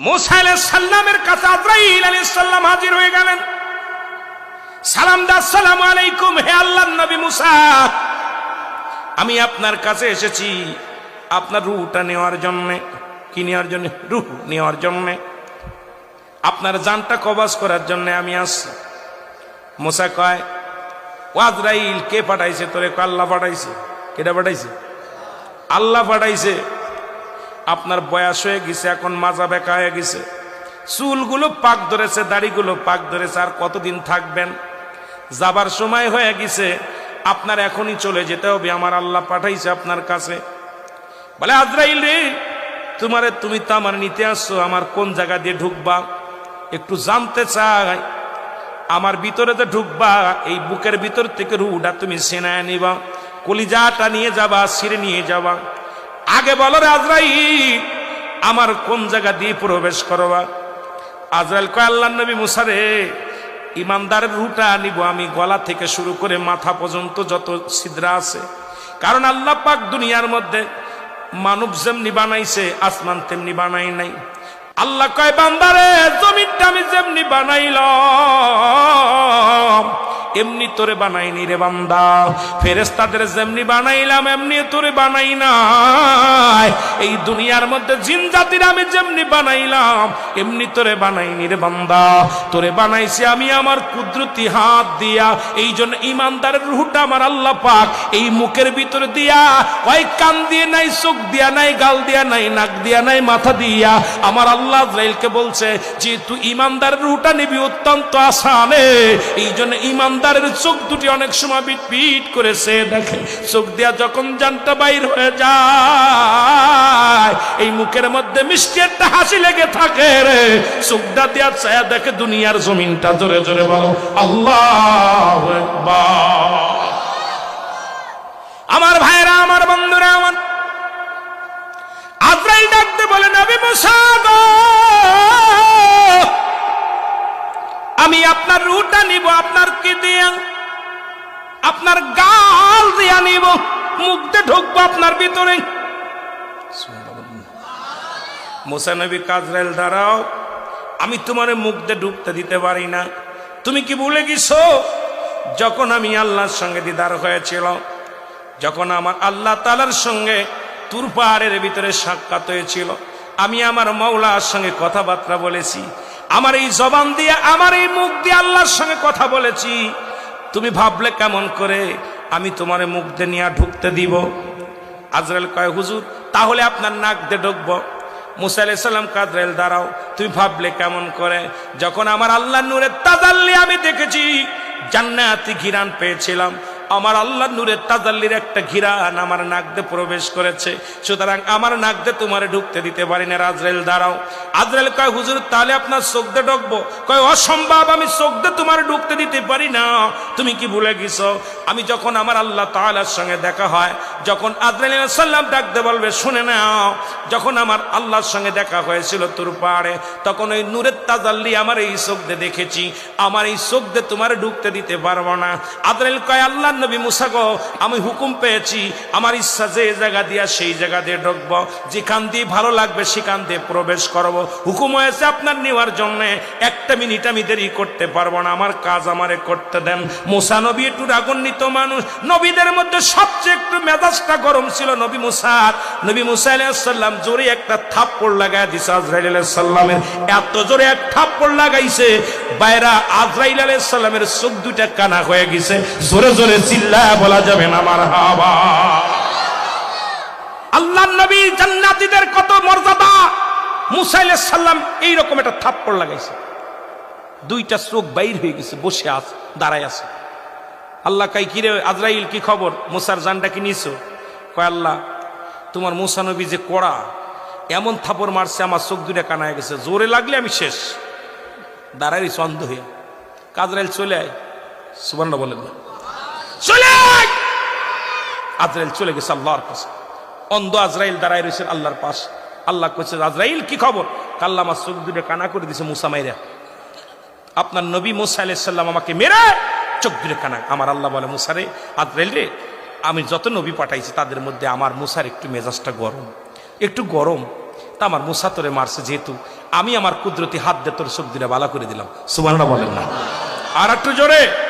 মুসা সাল্লামের কাছে আজরাইল সাল্লাম হাজির হয়ে গেলেন। সালাম দা, আসসালামু আলাইকুম, হে আল্লাহর নবী মুসা। আমি আপনার কাছে এসেছি আপনার রুহটা নেওয়ার জন্যে। কি নেওয়ার জন্য? রুহ নেওয়ার জন্যে। আপনার জানটা কবাজ করার জন্য আমি আসছি। মোসা কয়, ও আজরাইল, কে পাঠাইছে তোরে? আল্লাহ পাঠাইছে। কেটা পাঠাইছে? আল্লাহ পাঠাইছে। আপনার বয়স হয়ে গেছে, এখন মাজা বেকা হয়ে গেছে। চুলগুলো পাক ধরেছে, দাড়িগুলো পাক ধরেছে, আর কতদিন থাকবেন? যাবার সময় হয়ে গেছে, আপনার এখনই চলে যেতে হবে, আমার আল্লাহ পাঠাইছে আপনার কাছে। বলে, আজরাইল রে, তোমারে তুমি তো আমার নিতে আসছো, আমার কোন জায়গা দিয়ে ঢুকবা? একটু জানতে চাই, আমার ভিতরে তো ঢুকবা, এই বুকের ভিতর থেকে রুটা তুমি সেনায় নিবা, কলিজাটা নিয়ে যাবা সিরে নিয়ে যাবা। আগে বলো রে আজরাইল, আমার কোন জায়গা দিয়ে প্রবেশ করবা? আজরাইল কয় আল্লাহ নবী মুসারে ইমানদারের রুটা নিব আমি গলা থেকে শুরু করে মাথা পর্যন্ত যত ছিদ্রা আছে। কারণ আল্লাহ পাক দুনিয়ার মধ্যে মানব যেমনি বানাইছে, আসমান তেমনি বানাই নাই। আল্লাহ কয়, বান্দারে, জমিনটা আমি যেমনি বানাইলাম। এমনি তোরে বানাইনি রে বান্দা। ফেরেস্তাদের যেমনি বানাইলাম, এমনি তোরে বানাই নাই। এই দুনিয়ার মধ্যে জিন জাতির আমি যেমনি বানাইলাম, এমনি তোরে বানাইনি রে বান্দা। তোরে বানাইছি আমি আমার কুদরতি হাত দিয়া। এই জন্য ইমানদারের রুহটা আমার আল্লাহ পাক। এই মুখের ভিতরে দিয়া ওই কান দিয়ে নাই, চোখ দিয়া নাই, গাল দিয়া নাই, নাক দিয়া নাই, মাথা দিয়া। আমার আল্লাহ ইসরাইলকে বলছে যে, তুই ইমানদারের রুহটা নিবি অত্যন্ত আসানে। এই জন্য ইমানদারের চোখ দুটি অনেক সময় বিট করেছে, দেখে চোখ দিয়া যখন জানটা বাইর হয়ে যায়, এই মুখের মধ্যে মিষ্টি একটা হাসি লেগে থাকে রে। চোখটা দিয়া ছায়া দেখে দুনিয়ার জমিনটা জোরে জোরে বলো, আল্লাহ আমার ভাইরা, আমার বন্ধুরা, আমার আজরাইল ডাকতে বলে, নবী মুসা আপনার রুটা নিব, আপনার কি দিয়া? আপনার গাল দিয়া নিব মুখ দিয়ে ঢুকবো আপনার ভিতরে। মুসা নবী কাজরাইল, দাঁড়াও। আমি তোমার মুখ দিয়ে ঢুকতে দিতে পারি না। তুমি কি ভুলে গেছো? যখন আমি আল্লাহর সঙ্গে দিদার হয়েছিল যখন আমার আল্লাহ তালার সঙ্গে তুর পাহাড়ের ভিতরে সাক্ষাৎ হয়েছিল, আমি আমার মৌলার সঙ্গে কথাবার্তা বলেছি। আমার এই জবান দিয়ে, আমার এই মুখ দিয়ে আল্লাহর সঙ্গে কথা বলেছি। তুমি ভাবলে কেমন করে? আমি তোমার মুখ দিয়ে নিয়ে ঢুকতে দিব। আজরাইল কয়, হুজুর, তাহলে আপনার নাক দিয়ে ঢুকবো। মুসা আলাইসাল্লাম কাদরাইল দাঁড়াও। তুমি ভাবলে কেমন করে? যখন আমার আল্লাহ নূরের তাজাল্লি আমি দেখেছি, জান্নাতি ঘিরান পেয়েছিলাম। আমার আল্লাহ নূরের তাজাল্লির একটা ঘিরান আমার নাকদে প্রবেশ করেছে। সুতরাং আমার নাকদে তোমার ঢুকতে দিতে পারি না আজরাইল দাঁড়াও। আজরাইল কয়, হুজুর, তাহলে আপনার চোখদে ঢুকবো? কয়, অসম্ভব, আমি চোখদে তোমার ঢুকতে দিতে পারি না। তুমি কি ভুলে গেছো? আমি যখন আমার আল্লাহ তাআলার সঙ্গে দেখা হয়, যখন আজরাইল সাল্লাম ডাকতে বলবে, শুনে নাও। যখন আমার আল্লাহর সঙ্গে দেখা হয়েছিল তোর পাহাড়ে, তখন ওই নূরের তাজাল্লি আমার এই চোখ দিয়ে দেখেছি। আমার এই চোখ দিয়ে তোমার ঢুকতে দিতে পারব না। আদরাইল কয় আল্লাহ নবী মুসা গো, আমি হুকুম পেয়েছি, আমার ইচ্ছা যে জায়গা দিয়া সেই জায়গা দিয়ে ঢুকবো। যেখান দিয়ে ভালো লাগবে, সেখান দিয়ে প্রবেশ করব। হুকুম হয়েছে আপনার নেওয়ার জন্য। একটা মিনিট আমি দেরি করতে পারব না। আমার কাজ আমারে করতে দেন। মুসা নবী একটু রাগান্বিত মানুষ। নবীদের মধ্যে সবচেয়ে একটু মেজাজটা গরম ছিল নবী মুসার নবী মুসা আলাইসাল্লাম জোরে একটা থাপ্পড় লাগাই দিছে আজরাইল আলাইসাল্লামের এত জোরে এক থাপ্পড় লাগাইছে, বাইরা আজরাইল আলাইসাল্লামের চোখ দুইটা কানা হয়ে গেছে। জোরে জোরে চিল্লা বলা যাবে না আমার হাবা। আল্লাহ নবী জান্নাতীদের কত মর্যাদা। মুসা আলাইসাল্লাম এইরকম একটা থাপ্পড় লাগাইছে। দুইটা চোখ বাইর হয়ে গেছে, বসে আছে, দাঁড়ায় আছে। আল্লাহ কাই কিরে আজরাইল, কি খবর? মুসার জানটা কি নিছো? কয়, আল্লাহ, তোমার মুসা নবী যে কড়া, এমন থাপড় মারছে, আমার চোখ দুটা কানায় গেছে। জোরে লাগলে আমি শেষ। দাঁড়াই চন্দ হয়ে। কাজরাইল চলে আয়। সুবর্ণ বলেন না। চলে! আজরাইল চলে গেছে আল্লাহর কাছে। অন্ধ আজরাইল দাঁড়ায় রয়েছে আল্লাহর পাশ। আল্লাহ কইছে, আজরাইল, কি খবর? কাল্লা আমার চোখ দুটো কানা করে দিছে মুসা মাইরা। আপনার নবী মুসা আলাইসাল্লাম আমাকে মেরে চোখ দুটো কানা। আমার আল্লাহ বলে, মুসারে, আজরাইল রে, আমি যত নবী পাঠাইছি, তাদের মধ্যে আমার মুসার একটু মেজাজটা গরম। একটু গরম। তা আমার মুসা তোরে মারছে যেহেতু, আমি আমার কুদরতি হাত দিয়ে তোর চোখ দিলে বালা করে দিলাম। সুবানরা বলেন না। আর একটু জোরে।